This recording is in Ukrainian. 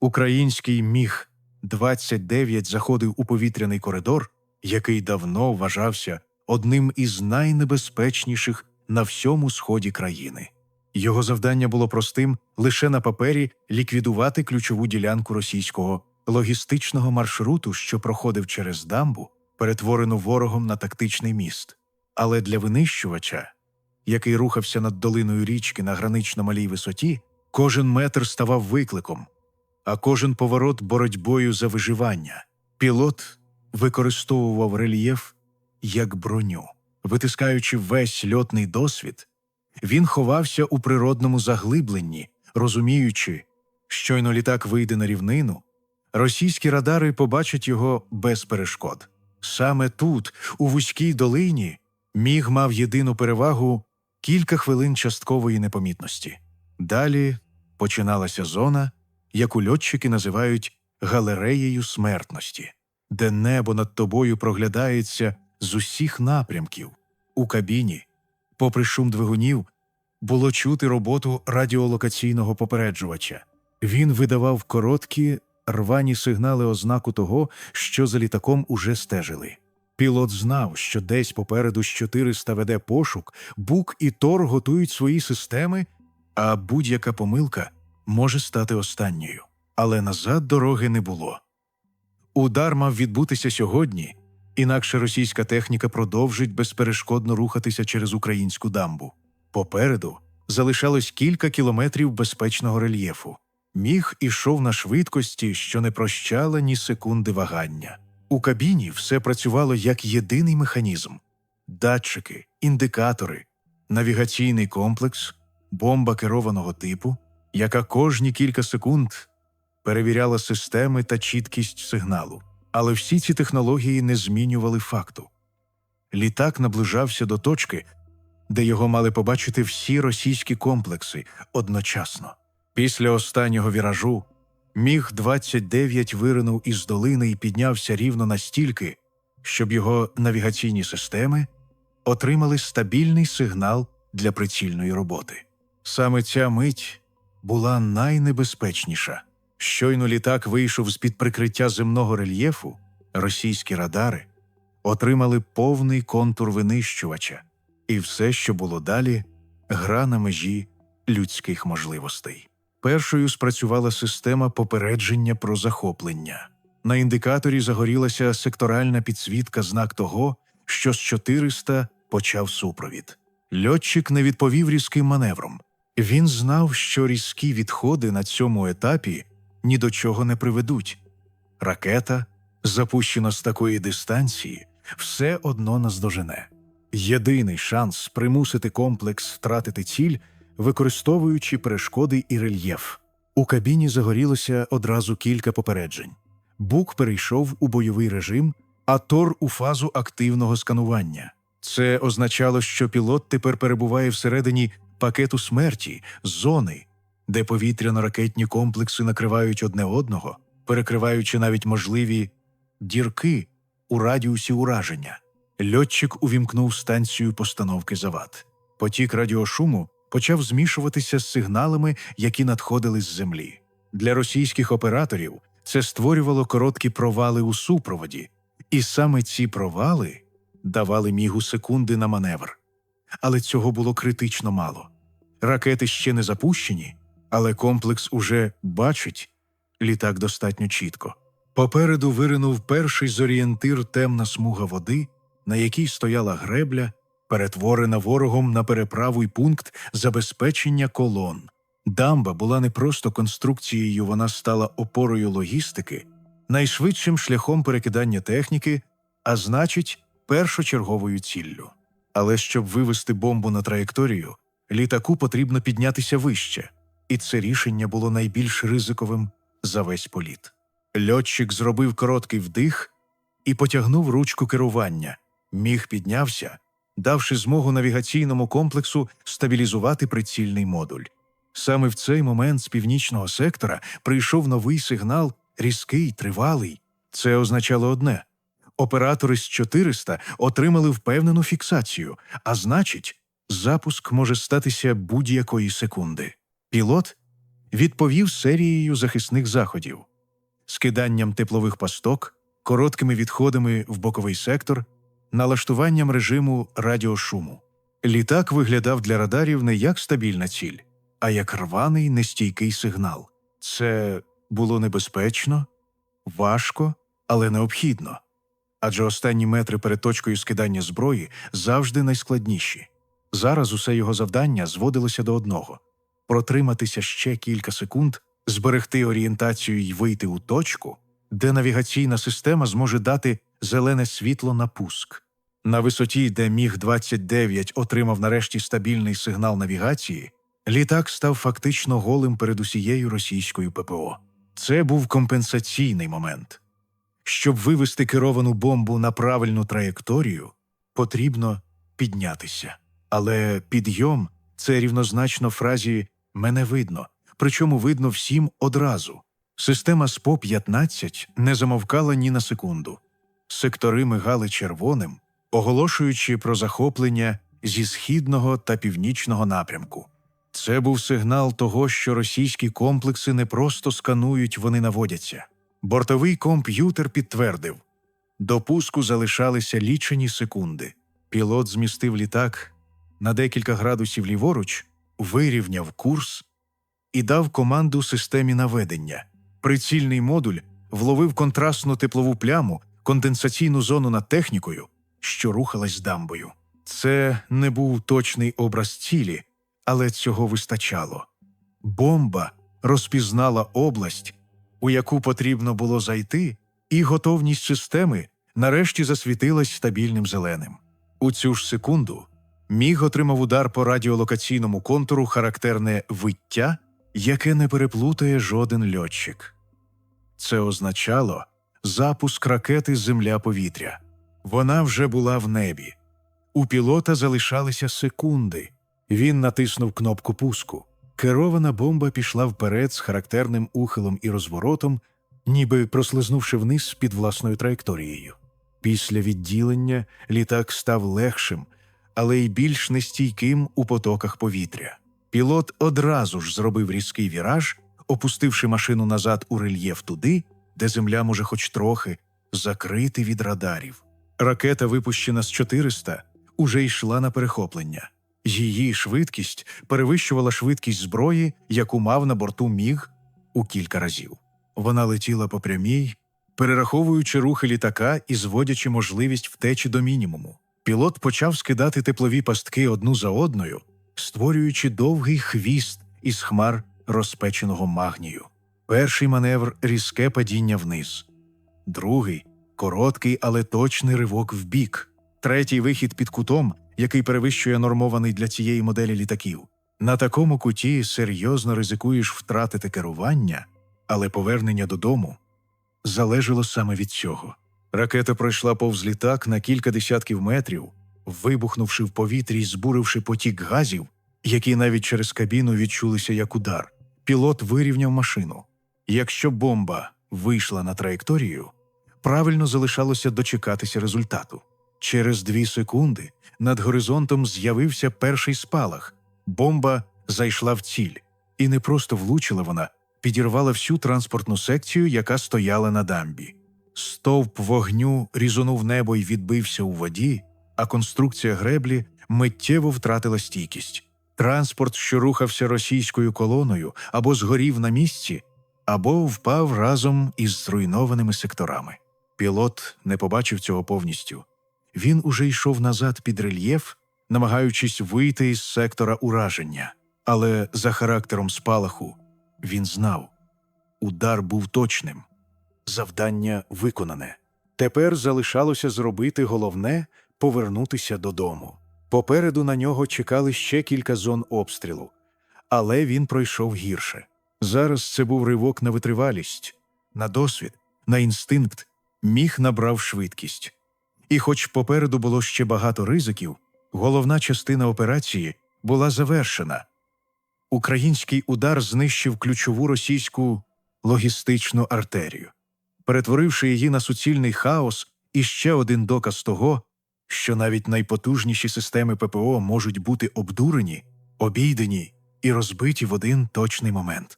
Український міг 29 заходив у повітряний коридор, який давно вважався одним із найнебезпечніших на всьому сході країни. Його завдання було простим лише на папері ліквідувати ключову ділянку російського логістичного маршруту, що проходив через дамбу, перетворену ворогом на тактичний міст. Але для винищувача, який рухався над долиною річки на гранично малій висоті, кожен метр ставав викликом, а кожен поворот боротьбою за виживання. Пілот використовував рельєф як броню, витискаючи весь льотний досвід, він ховався у природному заглибленні, розуміючи, щойно літак вийде на рівнину, російські радари побачать його без перешкод. Саме тут, у вузькій долині, міг мав єдину перевагу кілька хвилин часткової непомітності. Далі починалася зона, яку льотчики називають галереєю смертності, де небо над тобою проглядається з усіх напрямків. У кабіні, попри шум двигунів, було чути роботу радіолокаційного попереджувача. Він видавав короткі, рвані сигнали ознаку того, що за літаком уже стежили. Пілот знав, що десь попереду з 400 веде пошук, Бук і Тор готують свої системи, а будь-яка помилка може стати останньою. Але назад дороги не було. Удар мав відбутися сьогодні, інакше російська техніка продовжить безперешкодно рухатися через українську дамбу. Попереду залишалось кілька кілометрів безпечного рельєфу. Міг ішов на швидкості, що не прощала ні секунди вагання. У кабіні все працювало як єдиний механізм: датчики, індикатори, навігаційний комплекс, бомба керованого типу, яка кожні кілька секунд перевіряла системи та чіткість сигналу. Але всі ці технології не змінювали факту. Літак наближався до точки, де його мали побачити всі російські комплекси одночасно. Після останнього віражу міг 29 виринув із долини і піднявся рівно настільки, щоб його навігаційні системи отримали стабільний сигнал для прицільної роботи. Саме ця мить була найнебезпечніша. Щойно літак вийшов з під прикриття земного рельєфу, російські радари отримали повний контур винищувача, і все, що було далі, гра на межі людських можливостей. Першою спрацювала система попередження про захоплення. На індикаторі загорілася секторальна підсвітка знак того, що з 400 почав супровід. Льотчик не відповів різким маневром. Він знав, що різкі відходи на цьому етапі ні до чого не приведуть. Ракета, запущена з такої дистанції, все одно наздожене. Єдиний шанс примусити комплекс втратити ціль, використовуючи перешкоди і рельєф. У кабіні загорілося одразу кілька попереджень. Бук перейшов у бойовий режим, а Тор у фазу активного сканування. Це означало, що пілот тепер перебуває всередині пакету смерті, зони, де повітряно-ракетні комплекси накривають одне одного, перекриваючи навіть можливі дірки у радіусі ураження. Льотчик увімкнув станцію постановки завад. Потік радіошуму почав змішуватися з сигналами, які надходили з землі. Для російських операторів це створювало короткі провали у супроводі, і саме ці провали давали мігу секунди на маневр. Але цього було критично мало. Ракети ще не запущені, але комплекс уже бачить літак достатньо чітко. Попереду виринув перший зорієнтир темна смуга води, на якій стояла гребля, перетворена ворогом на переправу й пункт забезпечення колон. Дамба була не просто конструкцією, вона стала опорою логістики, найшвидшим шляхом перекидання техніки, а значить, першочерговою ціллю. Але щоб вивести бомбу на траєкторію, літаку потрібно піднятися вище, і це рішення було найбільш ризиковим за весь політ. Льотчик зробив короткий вдих і потягнув ручку керування. Міг піднявся, давши змогу навігаційному комплексу стабілізувати прицільний модуль. Саме в цей момент з північного сектора прийшов новий сигнал, різкий, тривалий. Це означало одне оператори з 400 отримали впевнену фіксацію, а значить, запуск може статися будь-якої секунди. Пілот відповів серією захисних заходів, скиданням теплових пасток, короткими відходами в боковий сектор, налаштуванням режиму радіошуму. Літак виглядав для радарів не як стабільна ціль, а як рваний нестійкий сигнал. Це було небезпечно, важко, але необхідно. Адже останні метри перед точкою скидання зброї завжди найскладніші. Зараз усе його завдання зводилося до одного протриматися ще кілька секунд, зберегти орієнтацію і вийти у точку, де навігаційна система зможе дати зелене світло на пуск. На висоті, де міг 29 отримав нарешті стабільний сигнал навігації, літак став фактично голим перед усією російською ППО. Це був компенсаційний момент. Щоб вивести керовану бомбу на правильну траєкторію, потрібно піднятися. Але підйом це рівнозначно фразі мене видно, причому видно всім одразу. Система СПО 15 не замовкала ні на секунду. Сектори мигали червоним, оголошуючи про захоплення зі східного та північного напрямку. Це був сигнал того, що російські комплекси не просто сканують, вони наводяться. Бортовий комп'ютер підтвердив до пуску залишалися лічені секунди. Пілот змістив літак на декілька градусів ліворуч, вирівняв курс і дав команду системі наведення. Прицільний модуль вловив контрастну теплову пляму, конденсаційну зону над технікою, що рухалась дамбою. Це не був точний образ цілі, але цього вистачало. Бомба розпізнала область, у яку потрібно було зайти, і готовність системи нарешті засвітилась стабільним зеленим. У цю ж секунду міг отримав удар по радіолокаційному контуру характерне виття, яке не переплутає жоден льотчик. Це означало запуск ракети Земля-повітря. Вона вже була в небі. У пілота залишалися секунди. Він натиснув кнопку пуску. Керована бомба пішла вперед з характерним ухилом і розворотом, ніби прослизнувши вниз під власною траєкторією. Після відділення літак став легшим, але й більш нестійким у потоках повітря. Пілот одразу ж зробив різкий віраж, опустивши машину назад у рельєф туди, де земля може хоч трохи закрити від радарів. Ракета, випущена з 400, уже йшла на перехоплення. Її швидкість перевищувала швидкість зброї, яку мав на борту міг у кілька разів. Вона летіла по прямій, перераховуючи рухи літака і зводячи можливість втечі до мінімуму. Пілот почав скидати теплові пастки одну за одною, створюючи довгий хвіст із хмар розпеченого магнію. Перший маневр різке падіння вниз, другий короткий, але точний ривок вбік, третій вихід під кутом, який перевищує нормований для цієї моделі літаків. На такому куті серйозно ризикуєш втратити керування, але повернення додому залежало саме від цього. Ракета пройшла повз літак на кілька десятків метрів, вибухнувши в повітрі й збуривши потік газів, які навіть через кабіну відчулися як удар. Пілот вирівняв машину. Якщо бомба вийшла на траєкторію, правильно залишалося дочекатися результату. Через дві секунди над горизонтом з'явився перший спалах. Бомба зайшла в ціль, і не просто влучила вона, підірвала всю транспортну секцію, яка стояла на дамбі. Стовп вогню різонув небо і відбився у воді, а конструкція греблі миттєво втратила стійкість. Транспорт, що рухався російською колоною, або згорів на місці, або впав разом із зруйнованими секторами. Пілот не побачив цього повністю. Він уже йшов назад під рельєф, намагаючись вийти із сектора ураження. Але за характером спалаху він знав удар був точним. Завдання виконане. Тепер залишалося зробити головне повернутися додому. Попереду на нього чекали ще кілька зон обстрілу, але він пройшов гірше. Зараз це був ривок на витривалість, на досвід, на інстинкт, міг набрав швидкість. І, хоч попереду було ще багато ризиків, головна частина операції була завершена. Український удар знищив ключову російську логістичну артерію, перетворивши її на суцільний хаос і ще один доказ того, що навіть найпотужніші системи ППО можуть бути обдурені, обійдені і розбиті в один точний момент.